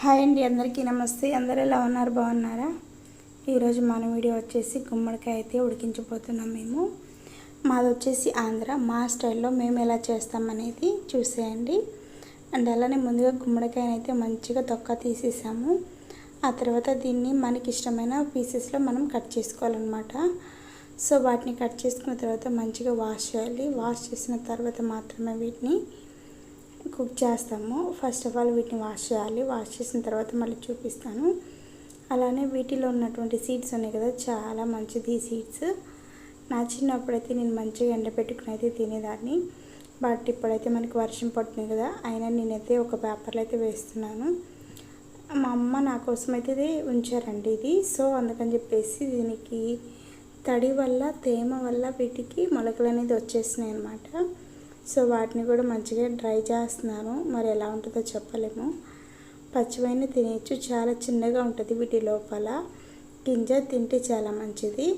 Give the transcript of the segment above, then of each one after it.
Hi అండి అందరికీ నమస్తే. అందరూ ఎలా ఉన్నారు? బాగున్నారా? ఈరోజు మన వీడియో వచ్చేసి గుమ్మడికాయ అయితే ఉడికించిపోతున్నాం మేము. మాది వచ్చేసి ఆంధ్ర. మా స్టైల్లో మేము ఎలా చేస్తామనేది చూసేయండి. అండ్ అలానే ముందుగా గుమ్మడికాయని అయితే మంచిగా తొక్క తీసేసాము. ఆ తర్వాత దీన్ని మనకి ఇష్టమైన పీసెస్లో మనం కట్ చేసుకోవాలన్నమాట. సో వాటిని కట్ చేసుకున్న తర్వాత మంచిగా వాష్ చేయాలి. వాష్ చేసిన తర్వాత మాత్రమే వీటిని కుక్ చేస్తాము. ఫస్ట్ ఆఫ్ ఆల్ వీటిని వాష్ చేయాలి. వాష్ చేసిన తర్వాత మళ్ళీ చూపిస్తాను. అలానే వీటిలో ఉన్నటువంటి సీడ్స్ ఉన్నాయి కదా చాలా మంచిది ఈ సీడ్స్ నా చిన్నప్పుడైతే నేను మంచిగా ఎండబెట్టుకుని అయితే తినేదాన్ని. బట్ ఇప్పుడైతే మనకి వర్షం పడుతుంది కదా అయినా నేనైతే ఒక పేపర్లో అయితే వేస్తున్నాను. మా అమ్మ నా కోసం అయితే ఇది ఉంచారండి ఇది. సో అందుకని చెప్పేసి దీనికి తడి వల్ల తేమ వల్ల వీటికి మొలకలు అనేది వచ్చేసినాయి అనమాట సో వాటిని కూడా మంచిగా డ్రై చేస్తున్నాను. మరి ఎలా ఉంటుందో చెప్పలేము. పచ్చివైన తినేయచ్చు చాలా చిన్నగా ఉంటుంది వీటి లోపల. గింజ తింటే చాలా మంచిది.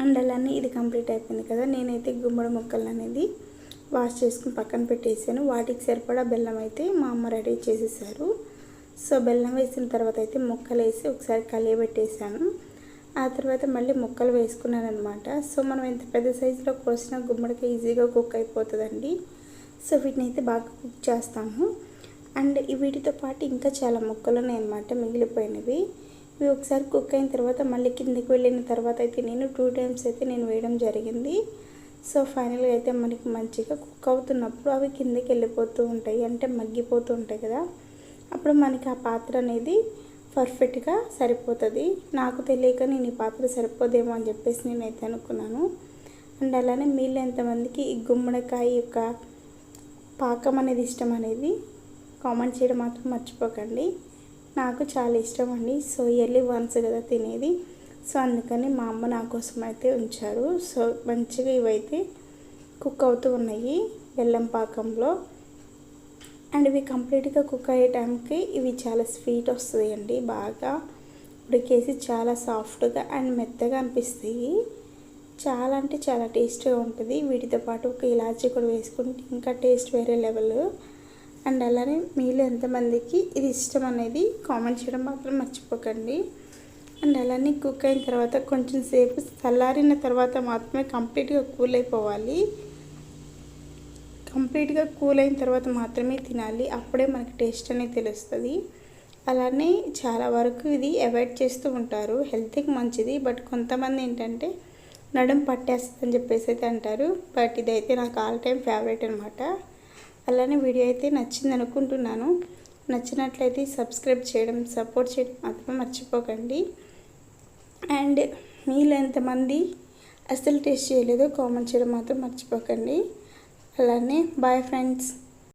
అండ్ అలానే ఇది కంప్లీట్ అయిపోయింది కదా. నేనైతే గుమ్మడి ముక్కలు అనేది వాష్ చేసుకుని పక్కన పెట్టేసాను. వాటికి సరిపడా బెల్లం అయితే మా అమ్మ రెడీ చేసేసారు. సో బెల్లం వేసిన తర్వాత అయితే ముక్కలు వేసి ఒకసారి కలియబెట్టేసాను. ఆ తర్వాత మళ్ళీ ముక్కలు వేసుకున్నాను అనమాట సో మనం ఎంత పెద్ద సైజులో కోసినా గుమ్మడికాయ ఈజీగా కుక్ అయిపోతుందండి. సో వీటిని అయితే బాగా కుక్ చేస్తాము. అండ్ వీటితో పాటు ఇంకా చాలా ముక్కలు ఉన్నాయన్నమాట మిగిలిపోయినవి. ఇవి ఒకసారి కుక్ అయిన తర్వాత మళ్ళీ కిందికి వెళ్ళిన తర్వాత అయితే నేను టూ టైమ్స్ అయితే నేను వేయడం జరిగింది. సో ఫైనల్గా అయితే మనకి మంచిగా కుక్ అవుతున్నప్పుడు అవి కిందకి వెళ్ళిపోతూ ఉంటాయి. అంటే మగ్గిపోతూ ఉంటాయి కదా. అప్పుడు మనకి ఆ పాత్ర అనేది పర్ఫెక్ట్గా సరిపోతుంది. నాకు తెలియక నేను ఈ పాత్ర సరిపోదేమో అని చెప్పేసి నేనైతే అనుకున్నాను. అండ్ అలానే మీళ్ళు ఎంతమందికి ఈ గుమ్మడికాయ యొక్క పాకం అనేది ఇష్టం అనేది కామెంట్ చేయడం మాత్రం మర్చిపోకండి. నాకు చాలా ఇష్టం అండి. సో ఇయర్లీ వన్స్ కదా తినేది. సో అందుకని మా అమ్మ నా కోసం అయితే ఉంచారు. సో మంచిగా ఇవైతే కుక్ అవుతూ ఉన్నాయి. బెల్లం పాకంలో. అండ్ ఇవి కంప్లీట్గా కుక్ అయ్యే టైంకి ఇవి చాలా స్వీట్ వస్తుంది అండి బాగా ఉడికేసి చాలా సాఫ్ట్గా అండ్ మెత్తగా అనిపిస్తాయి. చాలా అంటే చాలా టేస్ట్గా ఉంటుంది. వీటితో పాటు ఒక ఇలాచీ కూడా వేసుకుంటే ఇంకా టేస్ట్ వేరే లెవెల్. అండ్ అలానే మీలో ఎంతమందికి ఇది ఇష్టం అనేది కామెంట్ చేయడం మాత్రం మర్చిపోకండి. అండ్ అలానే కుక్ అయిన తర్వాత కొంచెం సేపు చల్లారిన తర్వాత మాత్రమే కంప్లీట్గా కూల్ అయిపోవాలి. కంప్లీట్గా కూల్ అయిన తర్వాత మాత్రమే తినాలి. అప్పుడే మనకి టేస్ట్ అనేది తెలుస్తుంది. అలానే చాలా వరకు ఇది అవాయిడ్ చేస్తూ ఉంటారు. హెల్త్కి మంచిది. బట్ కొంతమంది ఏంటంటే నడుం పట్టేస్తుందని చెప్పేసి అయితే అంటారు. బట్ ఇదైతే నాకు ఆల్ టైమ్ ఫేవరెట్ అనమాట అలానే వీడియో అయితే నచ్చింది అనుకుంటున్నాను. నచ్చినట్లయితే సబ్స్క్రైబ్ చేయడం సపోర్ట్ చేయడం మాత్రం మర్చిపోకండి. అండ్ మీలో ఎంతమంది అస్సలు టేస్ట్ చేయలేదో కామెంట్ చేయడం మాత్రం మర్చిపోకండి. అలానే బాయ్ ఫ్రెండ్స్